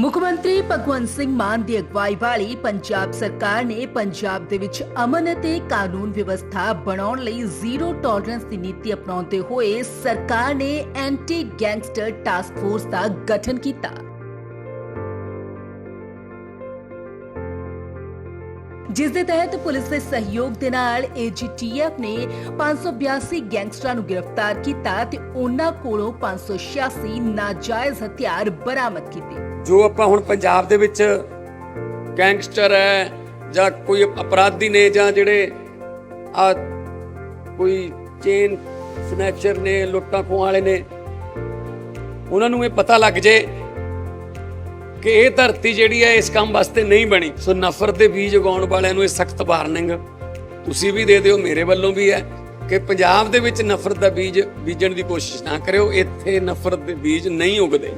ਮੁੱਖ ਮੰਤਰੀ ਭਗਵੰਤ ਸਿੰਘ ਮਾਨ ਦੀ ਅਗਵਾਈ ਵਾਲੀ ਪੰਜਾਬ ਸਰਕਾਰ ਨੇ ਪੰਜਾਬ ਦੇ ਵਿੱਚ ਅਮਨ ਅਤੇ ਕਾਨੂੰਨ ਵਿਵਸਥਾ ਬਣਾਉਣ ਲਈ ਜ਼ੀਰੋ ਟੋਲਰੈਂਸ ਦੀ ਨੀਤੀ ਅਪਣਾਉਂਦੇ ਹੋਏ ਸਰਕਾਰ ਨੇ ਐਂਟੀ ਗੈਂਗਸਟਰ ਟਾਸਕ ਫੋਰਸ ਦਾ ਗਠਨ ਕੀਤਾ। ਜਿਸ ਦੇ ਤਹਿਤ ਪੁਲਿਸ ਦੇ ਸਹਿਯੋਗ ਦੇ ਨਾਲ ਏਜੀਟੀਐਫ ਨੇ 582 ਗੈਂਗਸਟਰਾਂ ਨੂੰ ਗ੍ਰਿਫਤਾਰ ਕੀਤਾ ਤੇ ਉਹਨਾਂ ਕੋਲੋਂ 586 ਨਾਜਾਇਜ਼ ਹਥਿਆਰ ਬਰਾਮਦ ਕੀਤੇ। ਜੋ ਆਪਾਂ ਹੁਣ ਪੰਜਾਬ ਦੇ ਵਿੱਚ ਗੈਂਗਸਟਰ ਹੈ ਜਾਂ ਕੋਈ ਅਪਰਾਧੀ ਨੇ ਜਾਂ ਜਿਹੜੇ ਆ ਕੋਈ ਚੇਨ ਸਨੈਚਰ ਨੇ ਲੁੱਟਾਂ ਖੋਹਾਂ ਵਾਲੇ ਨੇ, ਉਹਨਾਂ ਨੂੰ ਇਹ ਪਤਾ ਲੱਗ ਜੇ ਕਿ ਇਹ ਧਰਤੀ ਜਿਹੜੀ ਹੈ, ਇਸ ਕੰਮ ਵਾਸਤੇ ਨਹੀਂ ਬਣੀ। ਸੋ ਨਫ਼ਰਤ ਦੇ ਬੀਜ ਉਗਾਉਣ ਵਾਲਿਆਂ ਨੂੰ ਇਹ ਸਖਤ ਵਾਰਨਿੰਗ। ਤੁਸੀਂ ਵੀ ਦੇ ਦਿਓ, ਮੇਰੇ ਵੱਲੋਂ ਵੀ ਹੈ ਕਿ ਪੰਜਾਬ ਦੇ ਵਿੱਚ ਨਫ਼ਰਤ ਦਾ ਬੀਜ ਬੀਜਣ ਦੀ ਕੋਸ਼ਿਸ਼ ਨਾ ਕਰਿਓ। ਇੱਥੇ ਨਫ਼ਰਤ ਦੇ ਬੀਜ ਨਹੀਂ ਉਗਦੇ।